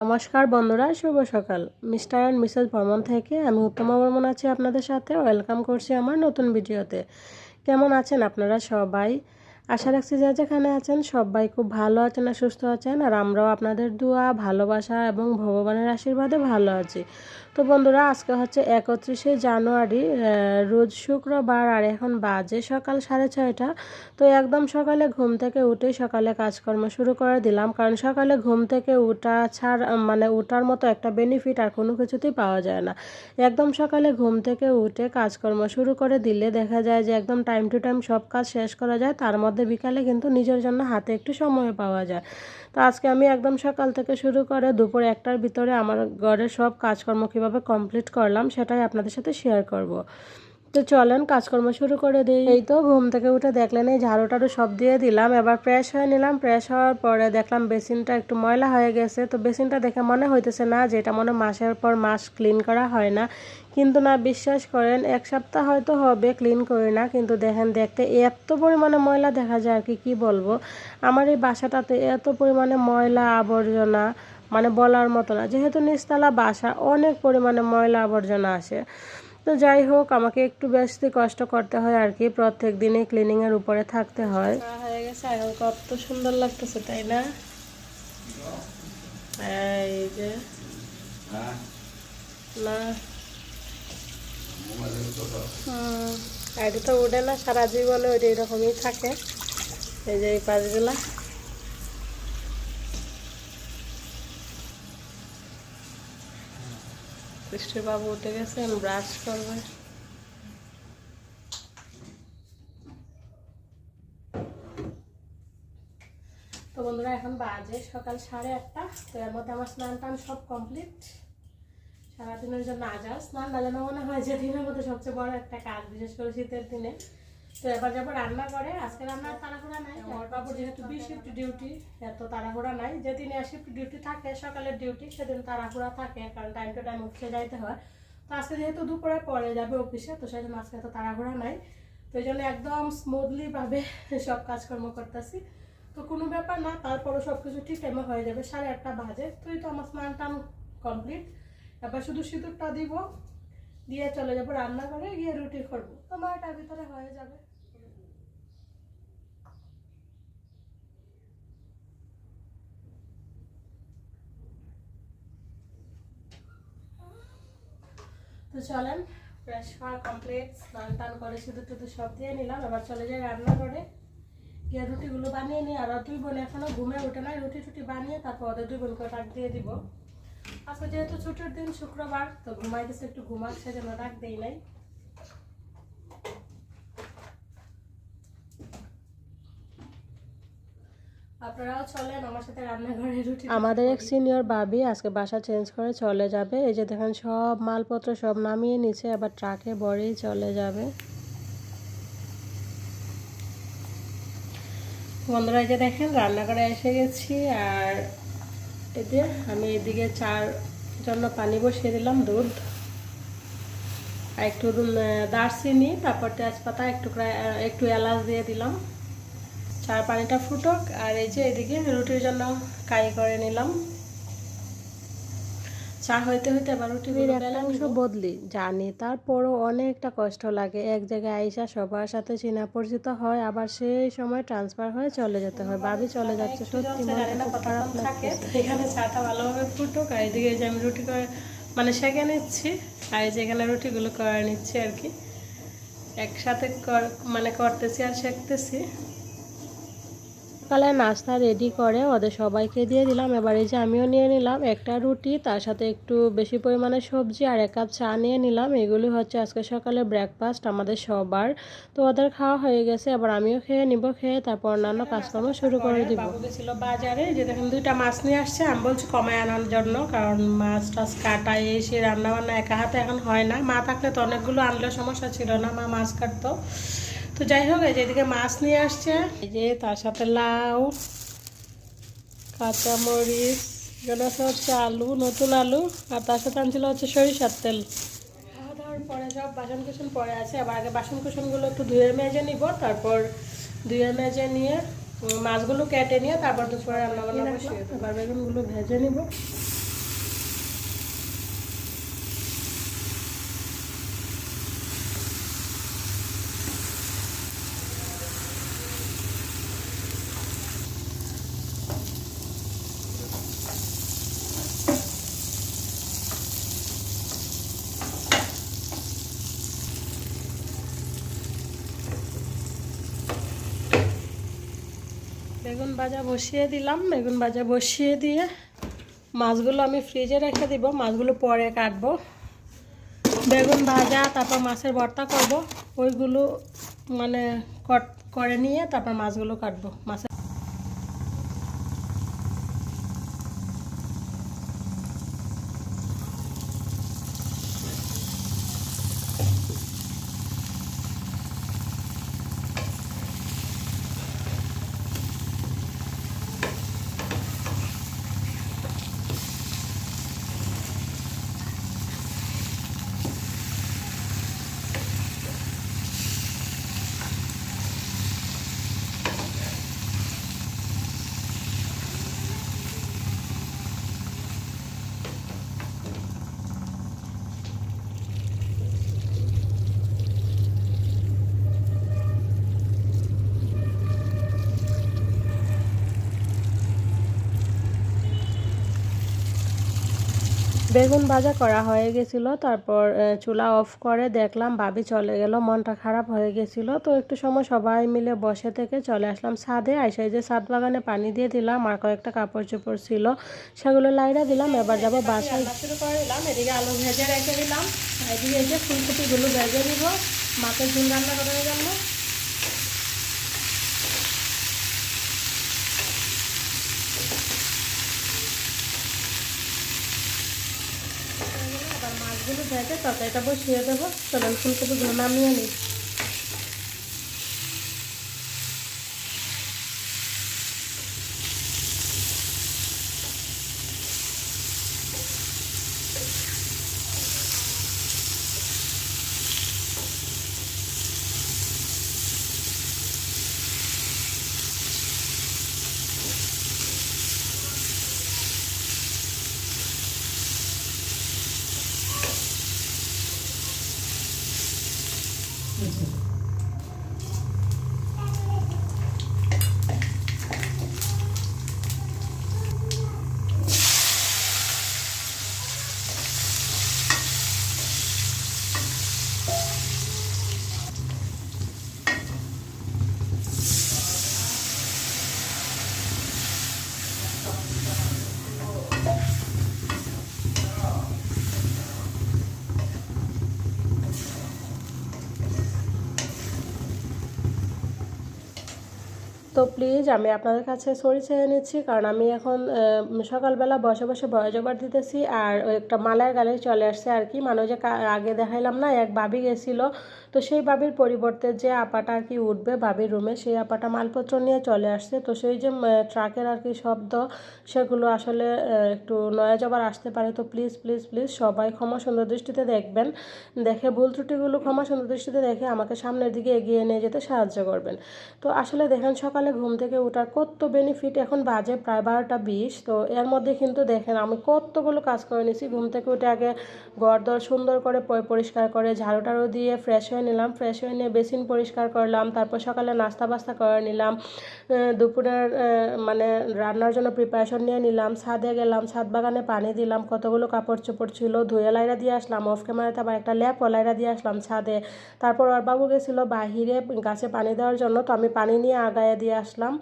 নমস্কার বন্ধুরা, শুভ সকাল। মিস্টার অ্যান্ড মিসেস ভ্রমণ থেকে আমি উত্তমা বর্মন আছি আপনাদের সাথে। ওয়েলকাম করছি আমার নতুন ভিডিওতে। কেমন আছেন আপনারা সবাই? আশা রাখছি যা যেখানে আছেন সবাই খুব ভালো আছেন আর সুস্থ আছেন। আর আমরাও আপনাদের দোয়া, ভালোবাসা এবং ভগবানের আশীর্বাদে ভালো আছি। তো বন্ধুরা, আজকে হচ্ছে একত্রিশে জানুয়ারি রোজ শুক্রবার আর এখন বাজে সকাল সাড়ে ছয়টা। তো একদম সকালে ঘুম থেকে উঠেই সকালে কাজকর্ম শুরু করে দিলাম। কারণ সকালে ঘুম থেকে উঠা ছাড় মানে উঠার মতো একটা বেনিফিট আর কোনো কিছুতেই পাওয়া যায় না। একদম সকালে ঘুম থেকে উঠে কাজকর্ম শুরু করে দিলে দেখা যায় যে একদম টাইম টু টাইম সব কাজ শেষ করা যায়। তার মধ্যে বিকালে কিন্তু নিজের জন্য হাতে একটু সময় পাওয়া যায়। তো আজকে আমি একদম সকাল থেকে শুরু করে দুপুর একটার ভিতরে আমার ঘরের সব কাজকর্ম কীভাবে কমপ্লিট করলাম, সেটাই আপনাদের সাথে শেয়ার করব। তো চলেন, কাজকর্ম শুরু করে দিই। এই তো, ঘুম থেকে উঠে দেখলেন এই ঝাড়ু টাড়ু সব দিয়ে দিলাম। এবার ফ্রেশ হয়ে নিলাম। ফ্রেশ হওয়ার পরে দেখলাম বেসিনটা একটু ময়লা হয়ে গেছে। তো বেসিনটা দেখে মনে হইতেছে না যে এটা মনে মাসের পর মাস ক্লিন করা হয় না। কিন্তু না, বিশ্বাস করেন, এক সপ্তাহ হয়তো হবে ক্লিন করি না। কিন্তু দেখেন, দেখতে এত পরিমাণে ময়লা দেখা যায় আর কি, কী বলব? আমার এই বাসাটাতে এত পরিমাণে ময়লা আবর্জনা মানে বলার মতো না। যেহেতু নিচতলা বাসা, অনেক পরিমাণে ময়লা আবর্জনা আসে। তো যাই হোক, আমাকে একটু বেশি কষ্ট করতে হয় আর কি। প্রত্যেক দিনই ক্লিনিংয়ের উপরে থাকতে হয়। হয়ে গেছে। কত সুন্দর লাগতেছে, তাই না? এই যে, না। এটা তো উঠে না, সারা জীবনে ওইটা এরকমই থাকে। এই যে এই পাশগুলা। বাবু উঠে গেছেন ব্রাশ করবে। তো বন্ধুরা, এখন বাজে সকাল সাড়ে আটটা। তো এর মধ্যে আমার স্নান টান সব কমপ্লিট সারাদিনের জন্য আজা স্নান না যেন মনে হয় যে দিনের মধ্যে সবচেয়ে বড় একটা কাজ, বিশেষ করে শীতের দিনে। তো এবার যাব রান্না করে। আজকে রান্নার তাড়াহুড়া নাই। আমার বাবুর যেহেতু বি শিফট ডিউটি এত তাড়াহুড়া নাই। যেদিনে শিফট ডিউটি থাকে সকালের ডিউটি সেদিন তাড়াহুড়া থাকে কারণ টাইম টু টাইম অফিসে যাইতে হয়। তো আজকে যেহেতু দুপুরে পরে যাবে অফিসে তো সেই জন্য আজকে এত তাড়াহুড়া নাই। তো এই জন্য একদম স্মুথলি ভাবে সব কাজকর্ম করতেছি। তো কোনো ব্যাপার না তারপরও সব কিছু ঠিক টাইমে হয়ে যাবে। সাড়ে আটটা বাজে। তো এই তো আমার স্নান টান কমপ্লিট এবার শুধু সিঁদুরটা দিব। দিয়ে চলে যাব রান্না করে গিয়ে রুটি করব। তো নয়টার ভিতরে হয়ে যাবে। তো চলেন ফ্রেশ হওয়া কমপ্লিট স্নান টান করে শুধু টুধু সব দিয়ে নিলাম এবার চলে যাই রান্না করে গিয়ে রুটিগুলো বানিয়ে নিই আর দুই বোন এখনও ঘুমে ওঠে নাই রুটি টুটি বানিয়ে তারপর ওদের দুই বোনকে ডাক দিয়ে দিব। আজকে যেহেতু ছুটির দিন শুক্রবার তো ঘুমাইতেছে একটু ঘুমাচ্ছে যেন ডাক দেই নাই। আমাদের এক সিনিয়র বাবি আজকে বাসা চেঞ্জ করে চলে যাবে। এই যে দেখেন সব মালপত্র সব নামিয়ে নিচে আবার ট্রাকে বড়েই চলে যাবে। বন্ধুরা এই যে দেখেন রান্নাঘরে এসে গেছি আর এতে আমি এদিকে চার জন্য পানি বসিয়ে দিলাম, দুধ। আর একটু দারচিনি, তারপর তেজপাতা, একটু একটু এলাচ দিয়ে দিলাম। চার পানিটা ফুটক, আর এই যে এদিকে রুটির জন্য কাই করে নিলাম। চা হইতে হইতে আবার রুটি অংশ বদলি জানি। তারপরও অনেকটা কষ্ট লাগে। এক জায়গায় আইসা সবার সাথে চেনা পরিচিত হয় আবার সেই সময় ট্রান্সফার হয়ে চলে যেতে হয়। ভাবি চলে যাচ্ছে সত্যি খারাপ লাগছে এখানে চাটা ভালোভাবে ফুটুক আর এদিকে যে আমি রুটি করে মানে সেঁকে নিচ্ছি আর এই যে এখানে রুটিগুলো করে নিচ্ছি আর কি। একসাথে মানে করতেছি আর শেখতেছি সকালে নাস্তা রেডি করে ওদের সবাইকে দিয়ে দিলাম। এবার এই যে আমিও নিয়ে নিলাম একটা রুটি, তার সাথে একটু বেশি পরিমাণে সবজি আর এক কাপ চা নিয়ে নিলাম। এগুলি হচ্ছে আজকে সকালে ব্রেকফাস্ট আমাদের সবার। তো ওদের খাওয়া হয়ে গেছে, এবার আমিও খেয়ে নিব, খেয়ে তারপর অন্যান্য কাজকর্ম শুরু করে দিব। গেছিল বাজারে যে দেখেন দুইটা মাছ নিয়ে আসছে। আমি বলছি কমায় আনার জন্য, কারণ মাছ টাছ কাটা এসে রান্নাবান্না একা হাতে এখন হয় না। মা থাকলে তো অনেকগুলো আনলেও সমস্যা ছিল না, মা মাছ কাটতো। তো যাই হোক এই যে এদিকে মাছ নিয়ে আসছে। এই যে তার সাথে লাউ কাঁচামরিচ আছে হচ্ছে আলু নতুন আলু আর তার সাথে আনছিল হচ্ছে সরিষার তেল। খাওয়া দাওয়ার পরে সব বাসন কুসন পরে আছে। আবার আগে বাসন কুসনগুলো একটু ধুয়ে মেজে নিব তারপর ধুয়ে মেজে নিয়ে মাছগুলো কেটে নিয়ে তারপর দুপুরে রান্না? বান্না। এবার বেগুনগুলো ভেজে নিব। বেগুন ভাজা বসিয়ে দিলাম। বেগুন ভাজা বসিয়ে দিয়ে মাছগুলো আমি ফ্রিজে রেখে দিব। মাছগুলো পরে কাটবো। বেগুন ভাজা, তারপর মাছের ভর্তা করব। ওইগুলো মানে কট করে নিয়ে তারপর মাছগুলো কাটবো। মাছের বেগুন ভাজা করা হয়ে গেছিল, তারপর চুলা অফ করে দেখলাম ভাবি চলে গেল, মনটা খারাপ হয়ে গেছিল। তো একটু সময় সবাই মিলে বসে থেকে চলে আসলাম ছাদে, আইসে যে ছাদ বাগানে পানি দিয়ে দিলাম, আর কয়েকটা কাপড় চোপড় ছিল, সেগুলো লাইরা দিলাম, এবার যাব বাসায়। শুরু করে দিলাম এদিকে আলু ভেজে রেখে দিলাম, এদিকে এই যে ফুলকপিগুলো ভেজে দিব মাছের ঝুল রান্না করে জন্য আবার মাছগুলো যায় তরকারিটা বসিয়ে দেবো। চলুন ফুলকপিগুলো নামিয়ে নিই। তো প্লিজ আমি আপনাদের কাছে সরি চেয়ে নিচ্ছি, কারণ আমি এখন সকালবেলা বসে বসে বয়স জোগাড় দিতেছি আর একটা মালার গালে চলে আসছে আর কি। মানুষ যে আগে দেখাইলাম না, এক বাবি গেছিল তো সেই বাবির পরিবর্তে যে আপাটা আর কি উঠবে বাবির রুমে সেই আপাটা মালপত্র নিয়ে চলে আসছে। তো সেই যে ট্রাকের আর কি শব্দ, সেগুলো আসলে একটু নয়া জবার আসতে পারে। তো প্লিজ প্লিজ প্লিজ সবাই ক্ষমা সুন্দর দৃষ্টিতে দেখবেন। দেখে ভুল ত্রুটিগুলো ক্ষমা সুন্দর দৃষ্টিতে দেখে আমাকে সামনের দিকে এগিয়ে নিয়ে যেতে সাহায্য করবেন। তো আসলে দেখেন, সকালে ঘুম থেকে ওঠার কত বেনিফিট এখন বাজে প্রায় বারোটা বিশ। তো এর মধ্যে কিন্তু দেখেন, আমি কতগুলো কাজ করে নিয়েছি। ঘুম থেকে উঠে আগে ঘর দর সুন্দর করে পরিষ্কার করে ঝাড়ু টাড়ু দিয়ে ফ্রেশ হয়ে নিলাম ফ্রেশ হয়ে নিয়ে বেসিন পরিষ্কার করলাম, তারপর সকালে নাস্তা বাস্তা করে নিলাম দুপুরের মানে রান্নার জন্য প্রিপারেশন নিয়ে নিলাম, ছাদে গেলাম, ছাদ বাগানে পানি দিলাম, কতগুলো কাপড় চোপড় ছিল, ধুয়ে লাইরা দিয়ে আসলাম অফ ক্যামেরাতে আবার একটা ল্যাপ লাইরা দিয়ে আসলাম ছাদে, তারপর বাবু গেছিল বাহিরে গাছে পানি দেওয়ার জন্য, তো আমি পানি নিয়ে আগায় দিয়ে আসলাম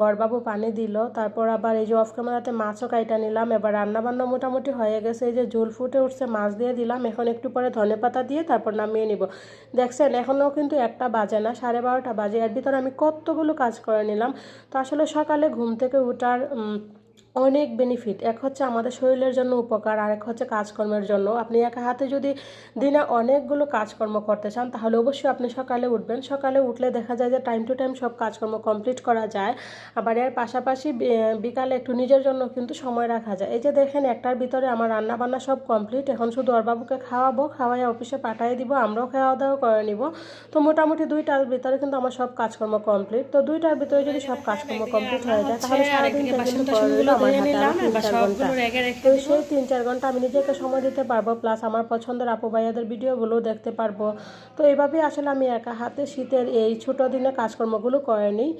গড়বাবু পানি দিল, তারপর আবার এই যে অফ ক্যামেরাতে মাছও কাইটা নিলাম, এবার রান্না বান্না মোটামুটি হয়ে গেছে, এই যে ঝোল ফুটে উঠছে, মাছ দিয়ে দিলাম, এখন একটু পরে ধনে পাতা দিয়ে তারপর নামিয়ে নিব দেখছেন এখনও কিন্তু একটা বাজে না সাড়ে বারোটা বাজে। এর ভিতরে আমি কতগুলো কাজ করে নিলাম। তো আসলে সকালে ঘুম থেকে উম, অনেক বেনিফিট এক হচ্ছে আমাদের শরীরের জন্য উপকার আর এক হচ্ছে কাজকর্মের জন্য। আপনি একা হাতে যদি দিনে অনেকগুলো কাজকর্ম করতে চান তাহলে অবশ্যই আপনি সকালে উঠবেন। সকালে উঠলে দেখা যায় যে টাইম টু টাইম সব কাজকর্ম কমপ্লিট করা যায়। আবার এর পাশাপাশি বিকালে একটু নিজের জন্য কিন্তু সময় রাখা যায়। এই যে দেখেন একটার ভিতরে আমার রান্না বান্না সব কমপ্লিট এখন শুধু অরবাবুকে খাওয়াবো খাওয়াই অফিসে পাঠিয়ে দিব আমরাও খাওয়া দাওয়া করে নিব। তো মোটামুটি দুইটার ভিতরে কিন্তু আমার সব কাজকর্ম কমপ্লিট তো দুইটার ভিতরে যদি সব কাজকর্ম কমপ্লিট হয়ে যায় তাহলে সারাদিন কিন্তু পড়ে রইল আমার হাতে আরও তিন চার ঘণ্টা। তো সেই তিন চার ঘণ্টা আমি নিজেকে সময় দিতে পারব প্লাস আমার পছন্দের আপু ভাইয়াদের ভিডিওগুলো দেখতে পারব। তো এভাবে আসলে আমি একা হাতে শীতের এই ছোটো দিনে কাজকর্মগুলো করে নিই।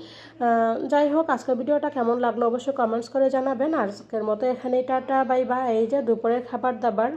যাই হোক আজকের ভিডিওটা কেমন লাগল অবশ্যই কমেন্টস করে জানাবেন। আজকের মতো এখানে টাটা বাই বা এই যে দুপুরের খাবার দাবার